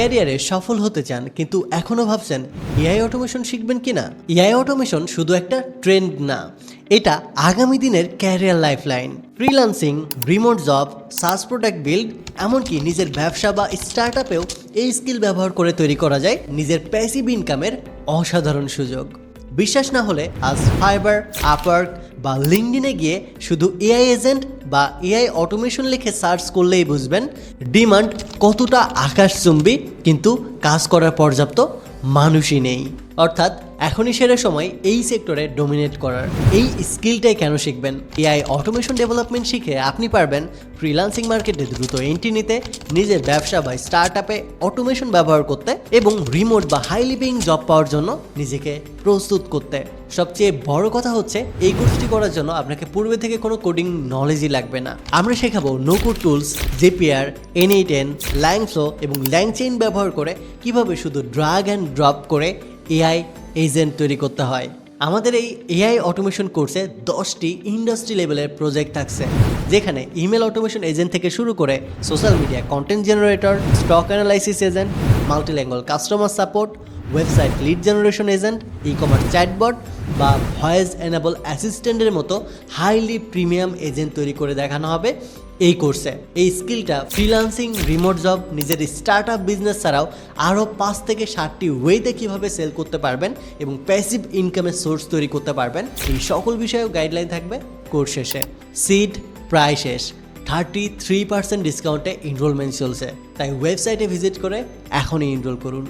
ক্যারিয়ারে সফল হতে চান, কিন্তু এখনও ভাবছেন এআই অটোমেশন শিখবেন কিনা? এআই অটোমেশন শুধু একটা ট্রেন্ড না, এটা আগামী দিনের career lifeline. Freelancing, remote job, SaaS product build, এমনকি নিজের ব্যবসা বা স্টার্ট আপেও এই স্কিল ব্যবহার করে তৈরি করা যায় নিজের প্যাসিভ ইনকামের অসাধারণ সুযোগ। বিশ্বাস না হলে আজ ফাইবার আপওয়ার্ক বা লিঙ্কডিনে গিয়ে শুধু এআই এজেন্ট বা এআই অটোমেশন লিখে সার্চ করলেই বুঝবেন ডিমান্ড কতটা আকাশচুম্বী, কিন্তু কাজ করার পর্যাপ্ত মানুষই নেই। অর্থাৎ এখনই সেরা সময় এই সেক্টরে ডোমিনেট করার। এই স্কিলটাই কেন শিখবেন? এআই অটোমেশন ডেভেলপমেন্ট শিখে আপনি পারবেন ফ্রিল্যান্সিং মার্কেটে দ্রুত এন্ট্রি নিতে নিজের ব্যবসা বা স্টার্ট আপে অটোমেশন ব্যবহার করতে এবং রিমোট বা হাইলি পেইং জব পাওয়ার জন্য নিজেকে প্রস্তুত করতে। সবচেয়ে বড় কথা হচ্ছে এই কোর্সটি করার জন্য আপনাকে পূর্বে থেকে কোনো কোডিং নলেজই লাগবে না। আমরা শেখাবো নোকোড টুলস জেপিআর এন ল্যাংফ্লো এবং ল্যাংচেইন ব্যবহার করে কীভাবে শুধু ড্রাগ অ্যান্ড ড্রপ করে এআই এজেন্ট তৈরি করতে হয়। আমাদের এই এআই অটোমেশন কোর্সে দশটি ইন্ডাস্ট্রি লেভেলের প্রজেক্ট থাকছে, যেখানে ইমেল অটোমেশন এজেন্ট থেকে শুরু করে social media content generator stock analysis agent multilingual customer support website lead generation agent e commerce chatbot বা ভয়েস এনেবল অ্যাসিস্ট্যান্টের মতো হাইলি প্রিমিয়াম এজেন্ট তৈরি করে দেখানো হবে। এই কোর্সে এই স্কিলটা ফ্রিলান্সিং রিমোট জব নিজের স্টার্ট আপ বিজনেস ছাড়াও আরও পাঁচ থেকে ষাটটি ওয়েতে কীভাবে সেল করতে পারবেন এবং প্যাসিভ ইনকামের সোর্স তৈরি করতে পারবেন, এই সকল বিষয়েও গাইডলাইন থাকবে কোর্স শেষে। সিট প্রায় শেষ। থার্টি থ্রি পার্সেন্ট ডিসকাউন্টে এনরোলমেন্ট চলছে। তাই ওয়েবসাইটে ভিজিট করে এখনই এনরোল করুন।